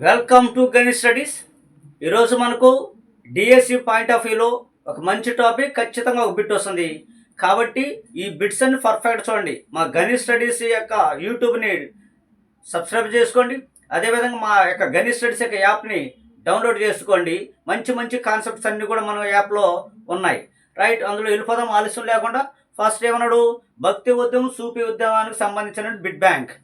Welcome to Ganit studies ఈరోజు మనకు DSC point of వ్యూలో ఒక మంచి టాపిక్ ఖచ్చితంగా ఒక బిట్ వస్తుంది. కాబట్టి ఈ బిట్స్ అన్ని పర్ఫెక్ట్ చూడండి. మా గణిత్ స్టడీస్ యొక్క యూట్యూబ్ని సబ్స్క్రైబ్ చేసుకోండి. అదేవిధంగా మా యొక్క గణిత్ స్టడీస్ యొక్క యాప్ని డౌన్లోడ్ చేసుకోండి. మంచి మంచి కాన్సెప్ట్స్ అన్నీ కూడా మన యాప్లో ఉన్నాయి. రైట్ అందులో వెళ్ళిపోదాం. ఆలస్యం లేకుండా. ఫస్ట్ ఏమన్నాడు? భక్తి ఉద్యమం సూపి ఉద్యమానికి సంబంధించిన బిడ్ బ్యాంక్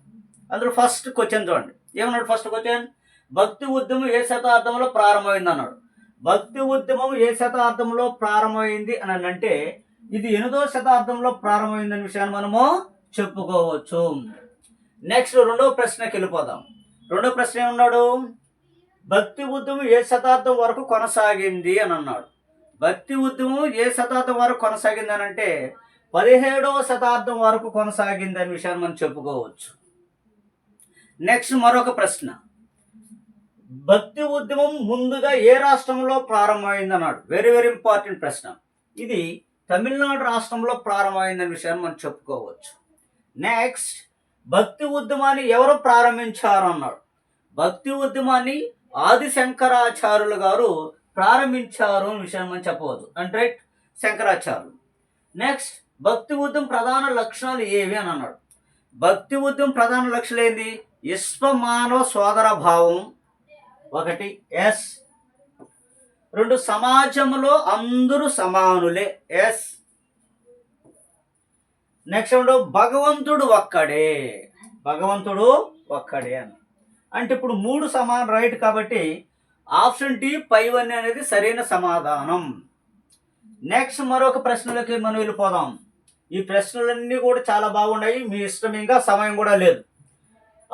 అందులో ఫస్ట్ క్వశ్చన్ చూడండి. ఏమన్నాడు ఫస్ట్ క్వశ్చన్ భక్తి ఉద్యమం ఏ శతాబ్దంలో ప్రారంభమైంది అన్నాడు. భక్తి ఉద్యమం ఏ శతాబ్దంలో ప్రారంభమైంది అని అంటే ఇది ఎనిమిదో శతాబ్దంలో ప్రారంభమైందనే విషయాన్ని మనము చెప్పుకోవచ్చు. నెక్స్ట్ రెండవ ప్రశ్నకి వెళ్ళిపోదాం. రెండో ప్రశ్న ఏమన్నాడు? భక్తి ఉద్యమం ఏ శతాబ్దం వరకు కొనసాగింది అని అన్నాడు. భక్తి ఉద్యమం ఏ శతాబ్దం వరకు కొనసాగింది అని అంటే పదిహేడవ శతాబ్దం వరకు కొనసాగింది అనే విషయాన్ని మనం చెప్పుకోవచ్చు. నెక్స్ట్ మరొక ప్రశ్న. భక్తి ఉద్యమం ముందుగా ఏ రాష్ట్రంలో ప్రారంభమైంది అన్నాడు వెరీ వెరీ ఇంపార్టెంట్ ప్రశ్న. ఇది తమిళనాడు రాష్ట్రంలో ప్రారంభమైందనే విషయాన్ని మనం చెప్పుకోవచ్చు. నెక్స్ట్ భక్తి ఉద్యమాన్ని ఎవరు ప్రారంభించారు అన్నాడు భక్తి ఉద్యమాన్ని ఆది శంకరాచార్యులు గారు ప్రారంభించారు అనే విషయాన్ని మనం చెప్పవచ్చు. అంటే శంకరాచార్యులు. నెక్స్ట్ భక్తి ఉద్యమం ప్రధాన లక్షణాలు ఏవి అని అన్నాడు. భక్తి ఉద్యమం ప్రధాన లక్షణాలు ఏంది? విశ్వమానవ సోదర భావం ఒకటి ఎస్. రెండు సమాజంలో అందరూ సమానులే ఎస్. నెక్స్ట్ రెండు భగవంతుడు ఒక్కడే. భగవంతుడు ఒక్కడే అని. అంటే ఇప్పుడు మూడు సమాన రైట్ కాబట్టి ఆప్షన్ డి పైవన్నీ అనేది సరైన సమాధానం. నెక్స్ట్ మరొక ప్రశ్నలకి మనం వెళ్ళిపోదాం. ఈ ప్రశ్నలన్నీ కూడా చాలా బాగున్నాయి. మీ ఇష్టం ఇంకా సమయం కూడా లేదు.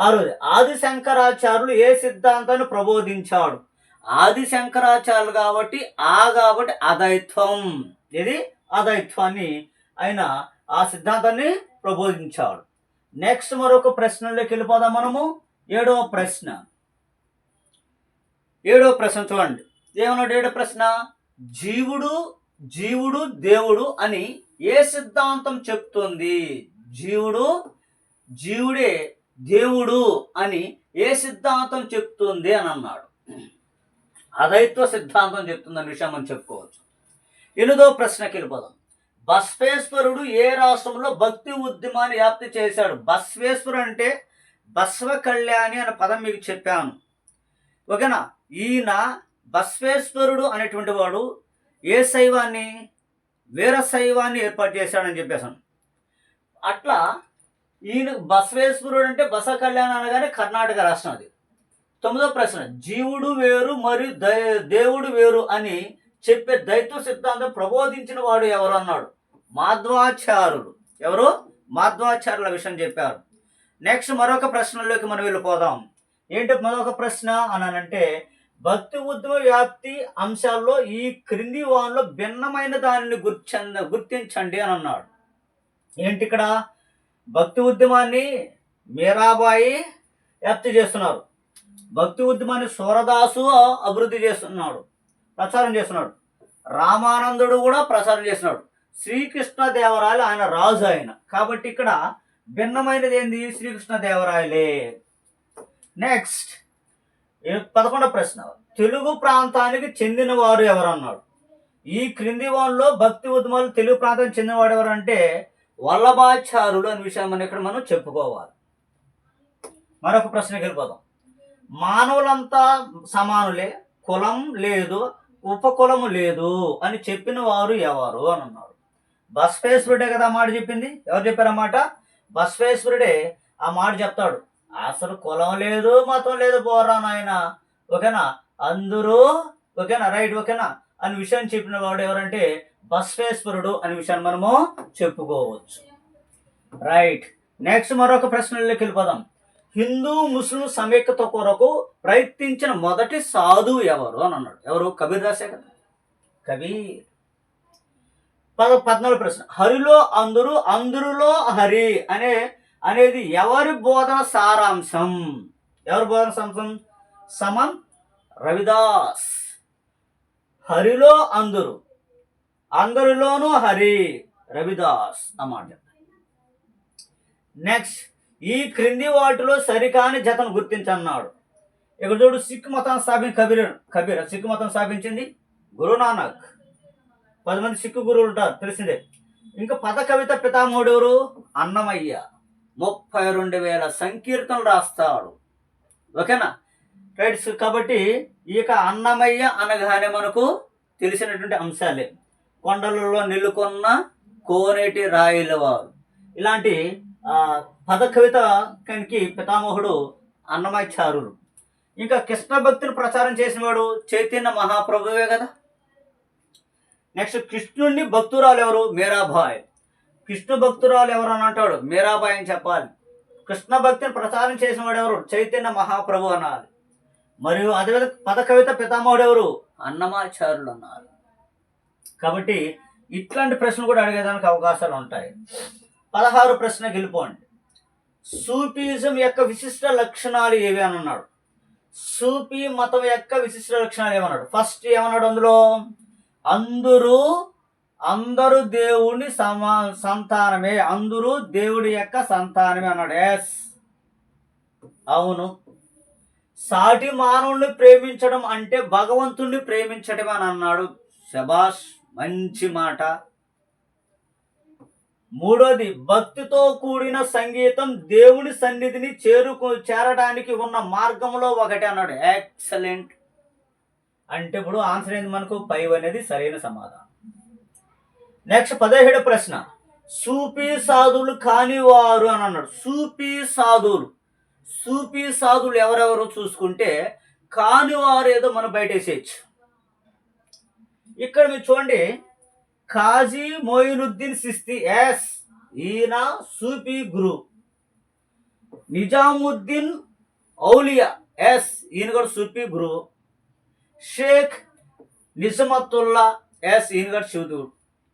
ఆరోజు ఆది శంకరాచార్యులు ఏ సిద్ధాంతాన్ని ప్రబోధించాడు? ఆది శంకరాచార్యులు కాబట్టి ఆ కాబట్టి అదైత్వం. ఇది అదైత్వాన్ని ఆయన ఆ సిద్ధాంతాన్ని ప్రబోధించాడు. నెక్స్ట్ మరొక ప్రశ్నలోకి వెళ్ళిపోదాం మనము. ఏడవ ప్రశ్న. ఏడవ ప్రశ్న చూడండి. ఏమన్నాడు ఏడవ ప్రశ్న? జీవుడు జీవుడు దేవుడు అని ఏ సిద్ధాంతం చెప్తుంది? జీవుడు జీవుడే దేవుడు అని ఏ సిద్ధాంతం చెప్తుంది అని అన్నాడు. అదైత్వ సిద్ధాంతం చెప్తుందని విషయం మనం చెప్పుకోవచ్చు. ఎనిమిదో ప్రశ్నకి వెళ్ళిపోదాం. బస్వేశ్వరుడు ఏ రాష్ట్రంలో భక్తి ఉద్యమాన్ని వ్యాప్తి చేశాడు? బస్వేశ్వరుడు అంటే బస్వ కళ్యాణి అనే పదం మీకు చెప్పాను. ఓకేనా? ఈయన బస్వేశ్వరుడు అనేటువంటి వాడు ఏ శైవాన్ని? వీర శైవాన్ని ఏర్పాటు చేశాడని చెప్పేశాను అట్లా ఈయన బసవేశ్వరుడు అంటే బస కళ్యాణ్ అనగానే కర్ణాటక రాష్ట్రం అది. తొమ్మిదో ప్రశ్న జీవుడు వేరు మరియు దేవుడు వేరు అని చెప్పే దైత్వ సిద్ధాంతం ప్రబోధించిన వాడు ఎవరు అన్నాడు? మాధ్వాచారులు ఎవరు? మాధ్వాచారుల విషయం చెప్పారు. నెక్స్ట్ మరొక ప్రశ్నలోకి మనం వెళ్ళిపోదాం. ఏంటి మరొక ప్రశ్న అనంటే భక్తి ఉద్యమ వ్యాప్తి అంశాల్లో ఈ క్రింది వాన్లో భిన్నమైన దానిని గుర్చంద గుర్తించండి అని అన్నాడు. ఏంటి ఇక్కడ? భక్తి ఉద్యమాన్ని మీరాబాయి వ్యాప్తి చేస్తున్నారు భక్తి ఉద్యమాన్ని సూరదాసు అభివృద్ధి చేస్తున్నాడు ప్రచారం చేస్తున్నాడు. రామానందుడు కూడా ప్రచారం చేస్తున్నాడు. శ్రీకృష్ణదేవరాయలు ఆయన రాజు ఆయన. కాబట్టి ఇక్కడ భిన్నమైనది ఏంది? శ్రీకృష్ణదేవరాయలే. నెక్స్ట్ పదకొండవ ప్రశ్న. తెలుగు ప్రాంతానికి చెందిన వారు ఎవరన్నాడు? ఈ క్రింది వాళ్ళలో భక్తి ఉద్యమాలు తెలుగు ప్రాంతానికి చెందినవాడు ఎవరంటే వల్లభాచారులు అనే విషయం మనం ఇక్కడ మనం చెప్పుకోవాలి. మరొక ప్రశ్నకి వెళ్ళిపోదాం. మానవులంతా సమానులే కులం లేదు ఉపకులము లేదు అని చెప్పిన వారు ఎవరు అని అన్నారు. బస్వేశ్వరుడే కదా మాట చెప్పింది? ఎవరు చెప్పారు బస్వేశ్వరుడే ఆ మాట చెప్తాడు. అసలు కులం లేదు మతం లేదు పోరా నాయన. ఓకేనా? అందరూ ఓకేనా? రైట్ ఓకేనా? అని విషయం చెప్పిన వాడు ఎవరంటే బస్వేశ్వరుడు అనే విషయాన్ని మనము చెప్పుకోవచ్చు. రైట్. నెక్స్ట్ మరొక ప్రశ్నలోకి వెళ్ళిపోదాం. హిందూ ముస్లిం సమైక్యత కొరకు ప్రయత్నించిన మొదటి సాధువు ఎవరు అని అన్నాడు. ఎవరు? కబీర్ దాసే కదా కబీర్. పద పద్నాలుగు ప్రశ్న. హరిలో అందరూ అందరిలో హరి అనే అనేది ఎవరి బోధన సారాంశం? ఎవరి బోధన సారాంశం? సమం రవిదాస్. హరిలో అందరు. అందరిలోనూ హరి రవిదాస్ అన్నమాట నెక్స్ట్ ఈ క్రింది వాటిలో సరికాని జతను గుర్తించన్నాడు. ఇక్కడ చూడు సిక్ మతం స్థాపించి కబీర్ కబీర్ సిక్ మతం స్థాపించింది గురునానక్. పది మంది సిక్కు గురువులు ఉంటారు తెలిసిందే. ఇంకా పద కవిత పితామహుడు ఎవరు? అన్నమయ్య. ముప్పై రెండు వేల సంకీర్తనలు రాస్తాడు. ఓకేనా? రైట్స్ కాబట్టి ఇక అన్నమయ్య అనగానే మనకు తెలిసినటువంటి అంశాలే. కొండలలో నిలుకొన్న కోనేటి రాయల వారు. ఇలాంటి పద కవిత కనికి పితామహుడు అన్నమాచారులు ఇంకా కృష్ణ భక్తిని ప్రచారం చేసినవాడు చైతన్య మహాప్రభువే కదా? నెక్స్ట్ కృష్ణుడిని భక్తురాలు ఎవరు? మీరాబాయ్. కృష్ణ భక్తురాలు ఎవరు అని అంటాడు? మీరాబాయ్ అని చెప్పాలి. కృష్ణ భక్తిని ప్రచారం చేసినవాడు ఎవరు? చైతన్య మహాప్రభు అనాలి మరియు అదేవిధంగా పద కవిత పితామహుడు ఎవరు? అన్నమాచారులు అన్నారు. కాబట్టి ఇట్లాంటి ప్రశ్నలు కూడా అడిగేదానికి అవకాశాలు ఉంటాయి. పదహారు ప్రశ్న గెలుపోండి సూఫీజం యొక్క విశిష్ట లక్షణాలు ఏవి అని అన్నాడు. సూఫీ మతం యొక్క విశిష్ట లక్షణాలు ఏమన్నాడు? ఫస్ట్ ఏమన్నాడు అందులో? అందరూ అందరూ దేవుని సమా సంతానమే. అందరూ దేవుడి యొక్క సంతానమే అన్నాడు. ఎస్ అవును. సాటి మానవుల్ని ప్రేమించడం అంటే భగవంతుణ్ణి ప్రేమించడం అని అన్నాడు. శబాష్ మంచి మాట. మూడోది భక్తితో కూడిన సంగీతం దేవుని సన్నిధిని చేరుకు చేరడానికి ఉన్న మార్గంలో ఒకటి అన్నాడు. ఎక్సలెంట్ అంటే ఇప్పుడు ఆన్సర్ ఏంది మనకు? ఫైవ్ అనేది సరైన సమాధానం. నెక్స్ట్ పదిహేడు ప్రశ్న. సూపీ సాధువులు కానివారు అని అన్నాడు. సూపీ సాధువులు. సూపీ సాధువులు ఎవరెవరు చూసుకుంటే కానివారు ఏదో మనం బయటేసేయచ్చు. ఇక్కడ మీరు చూడండి. కాజీ మోయినుద్దీన్ సిస్తి ఎస్ ఈయన సూఫీ గురు. నిజాముద్దీన్ ఔలియా ఎస్ ఈయన కూడా సూఫీ గురు. షేక్ నిజమతుల్లా ఎస్ ఈయన కూడా శివుడు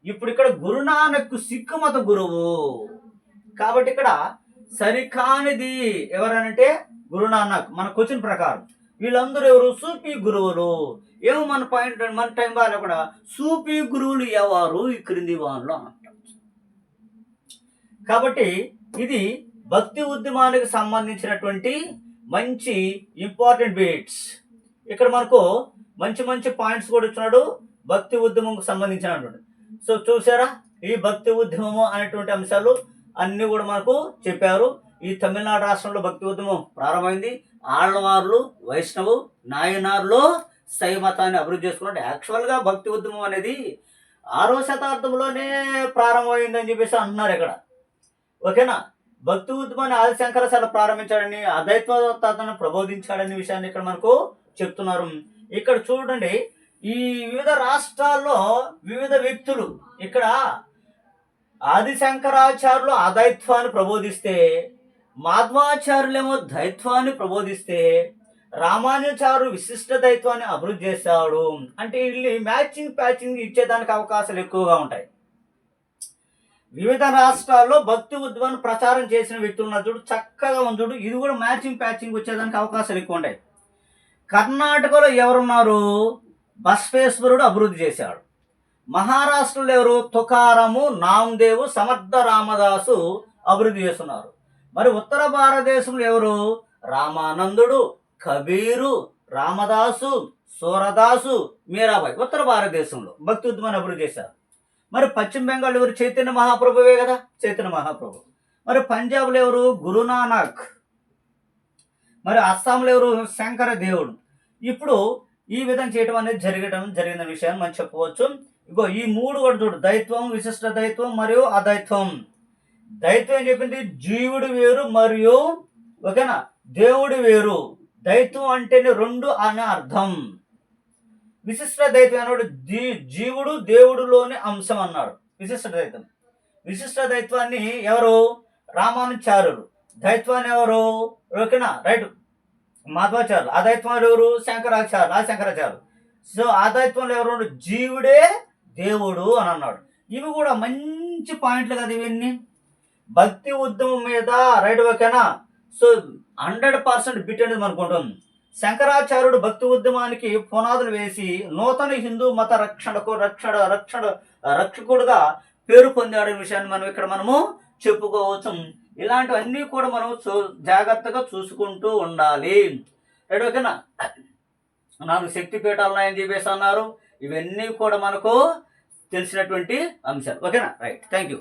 ఇప్పుడు ఇక్కడ గురునానక్ సిక్కు మత గురువు. కాబట్టి ఇక్కడ సరికానిది ఎవరనంటే గురునానక్. మన క్వశ్చన్ ప్రకారం. వీళ్ళందరూ ఎవరు? సూఫీ గురువులు. ఏమో మన పాయింట్ మన టైం వాళ్ళు కూడా. సూఫీ గురువులు ఎవరు? ఈ క్రింది వాళ్ళు అంటారు. కాబట్టి ఇది భక్తి ఉద్యమానికి సంబంధించినటువంటి మంచి ఇంపార్టెంట్ బీట్స్ ఇక్కడ మనకు మంచి మంచి పాయింట్స్ కూడా ఇచ్చినాడు భక్తి ఉద్యమంకు సంబంధించినటువంటి. సో చూసారా ఈ భక్తి ఉద్యమము అనేటువంటి అంశాలు అన్నీ కూడా మనకు చెప్పారు. ఈ తమిళనాడు రాష్ట్రంలో భక్తి ఉద్యమం ప్రారంభమైంది. ఆళ్వార్లు వైష్ణవు నాయనార్లో శైవ మతాన్ని అభివృద్ధి చేసుకున్నట్టు యాక్చువల్గా భక్తి ఉద్యమం అనేది ఆరో శతాబ్దంలోనే ప్రారంభమైందని చెప్పేసి అంటున్నారు ఇక్కడ. ఓకేనా? భక్తి ఉద్యమాన్ని ఆదిశంకరాచార్య ప్రారంభించాడని అద్వైతవాదాన్ని ప్రబోధించాడనే విషయాన్ని ఇక్కడ మనకు చెప్తున్నారు. ఇక్కడ చూడండి ఈ వివిధ రాష్ట్రాల్లో వివిధ వ్యక్తులు ఇక్కడ ఆదిశంకరాచార్యులు అద్వైత్వాన్ని ప్రబోధిస్తే మాధ్వాచార్యులేమో దైత్వాన్ని ప్రబోధిస్తే రామానుచారు విశిష్ట దైత్వాన్ని అభివృద్ధి చేశాడు అంటే వీళ్ళు మ్యాచింగ్ ప్యాచింగ్ ఇచ్చేదానికి అవకాశాలు ఎక్కువగా ఉంటాయి. వివిధ రాష్ట్రాల్లో భక్తి ఉద్యమాన్ని ప్రచారం చేసిన వ్యక్తులు ఉన్న చూడు చక్కగా ఉంది చూడు. ఇది కూడా మ్యాచింగ్ ప్యాచింగ్ వచ్చేదానికి అవకాశాలు ఎక్కువ ఉంటాయి. కర్ణాటకలో ఎవరున్నారు? బస్వేశ్వరుడు అభివృద్ధి చేశాడు. మహారాష్ట్రలో ఎవరు? తుకారము నామదేవు సమర్థ రామదాసు అభివృద్ధి చేస్తున్నారు. మరి ఉత్తర భారతదేశంలో ఎవరు? రామానందుడు కబీరు రామదాసు సూరదాసు మీరాబాయి ఉత్తర భారతదేశంలో భక్తి ఉద్యమాన్ని అభివృద్ధి చేశారు. మరి పశ్చిమ బెంగాల్ ఎవరు? చైతన్య మహాప్రభువే కదా చైతన్య మహాప్రభు. మరి పంజాబ్లో ఎవరు? గురునానక్. మరి అస్సాంలో ఎవరు? శంకర దేవుడు. ఇప్పుడు ఈ విధంగా చేయడం అనేది జరగడం జరిగిన విషయాన్ని మనం చెప్పవచ్చు. ఇగో ఈ మూడు కూడా చూడు. దైత్వం విశిష్ట దైత్వం మరియు అదైత్వం. దైత్వం చెప్పింది? జీవుడు వేరు మరియు ఓకేనా? దేవుడు వేరు. దైత్వం అంటేనే రెండు అనే అర్థం. విశిష్ట దైత్యం అన్నాడు. జీ జీవుడు దేవుడులోని అంశం అన్నాడు. విశిష్ట దైత్యం. విశిష్ట దైత్వాన్ని ఎవరు? రామానుచారులు దైత్వాన్ని ఎవరు? ఓకేనా? రైట్. మాధవాచార్యులు ఆ దైత్వాలు ఎవరు? శంకరాచార్యులు. ఆ శంకరాచార్యులు. సో ఆ దైత్వంలో ఎవరు జీవుడే దేవుడు అని అన్నాడు. ఇవి కూడా మంచి పాయింట్లు కదా ఇవన్నీ. భక్తి ఉద్యమం మీద రైట్ ఓకేనా? సో హండ్రెడ్ పర్సెంట్ బిట్ అనేది మనకు శంకరాచార్యుడు భక్తి ఉద్యమానికి పునాదులు వేసి నూతన హిందూ మత రక్షణకు రక్షణ రక్షణ రక్షకుడుగా పేరు పొందాడనే విషయాన్ని మనం ఇక్కడ మనము చెప్పుకోవచ్చు. ఇలాంటివన్నీ కూడా మనం చూ జాగ్రత్తగా చూసుకుంటూ ఉండాలి. రైట్ ఓకేనా? నాలుగు శక్తి పీఠాలు ఉన్నాయని చెప్పేసి అన్నారు. ఇవన్నీ కూడా మనకు తెలిసినటువంటి అంశాలు. ఓకేనా? రైట్. Thank you